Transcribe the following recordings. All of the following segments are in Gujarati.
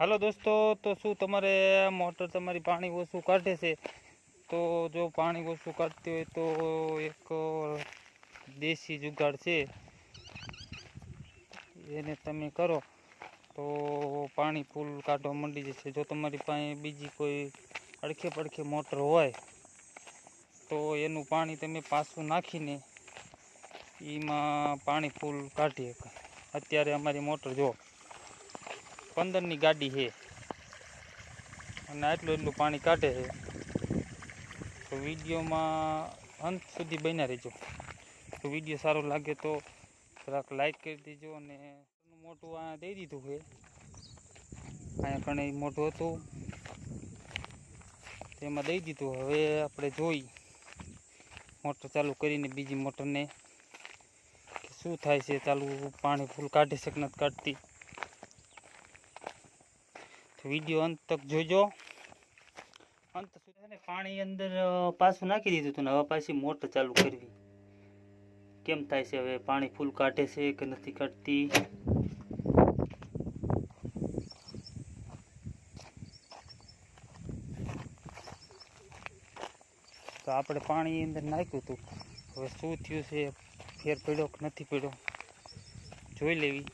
હાલો દોસ્તો, તો શું તમારે મોટર તમારી પાણી ઓછું કાઢે છે? તો જો પાણી ઓછું કાઢતી હોય તો એક દેશી જુગાડ છે. એને તમે કરો. તો પાણી ફૂલ કાઢવા માંડી જશે. જો તમારી પાસે બીજી કોઈ અડખે પડખે મોટર હોય, તો એનું પાણી તમે પાછું નાખીને એમાં પાણી ફૂલ કાઢી શકાય અત્યારે અમારી મોટર જો પંદરની ગાડી છે. અને આટલું એટલું પાણી કાઢે છે. તો વિડીયોમાં અંત સુધી બન્યા રહેજો. તો વીડિયો સારો લાગે તો થોડાક લાઈક કરી દેજો અને મોટું આ દઈ દીધું છે. અહીંયા કણે મોટું હતું. તેમાં દઈ દીધું. હવે આપણે જોઈ મોટર ચાલુ કરીને બીજી મોટરને શું થાય છે ચાલુ પાણી ફૂલ કાઢી શકે નથી કાઢતી. વીડિયો અંત તક જોજો. અંત સુધી પાણી અંદર પાછું નાખી દીધું હતું ને, હવે પાછી મોટર ચાલુ કરવી. કેમ થાય છે હવે? પાણી ફૂલ કાઢે છે કે નથી કાઢતી? તો આપણે પાણી અંદર નાખ્યું હતું. હવે શું થયું છે? ફેર પડ્યો કે નથી પડ્યો? જોઈ લેવી.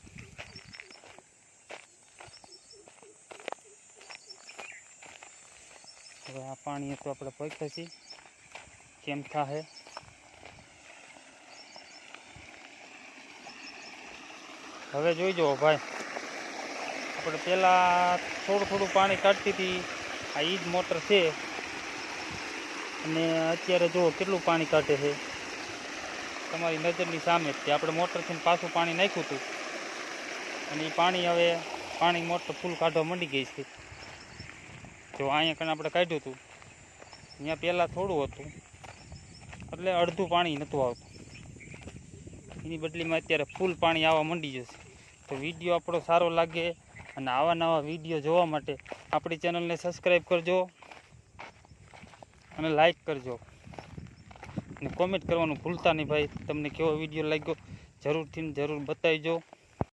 હવે આ પાણી તો આપણે પૈસા છીએ કેમ થાહે? હવે જોઈ જુઓ ભાઈ. આપણે પહેલાં થોડું થોડું પાણી કાઢતી હતી. આ ઈ જ મોટર છે. અને અત્યારે જુઓ કેટલું પાણી કાઢે છે. તમારી નજરની સામે જ આપણે મોટરથી પાછું પાણી નાખ્યું હતું. અને એ પાણી હવે પાણી મોટર ફૂલ કાઢવા માંડી ગઈ છે. જો અહીંયા કણ આપણે કાઢ્યું હતું અહીંયા પહેલાં થોડું હતું, એટલે અડધું પાણી નહોતું આવતું. એની બદલીમાં અત્યારે ફૂલ પાણી આવવા માંડી જશે. તો વીડિયો આપણો સારો લાગે અને આવા નવા વીડિયો જોવા માટે આપણી ચેનલને સબસ્ક્રાઈબ કરજો અને લાઈક કરજો. અને કોમેન્ટ કરવાનું ભૂલતા નહીં ભાઈ. તમને કેવો વીડિયો લાગ્યો જરૂરથી જરૂર બતાવજો.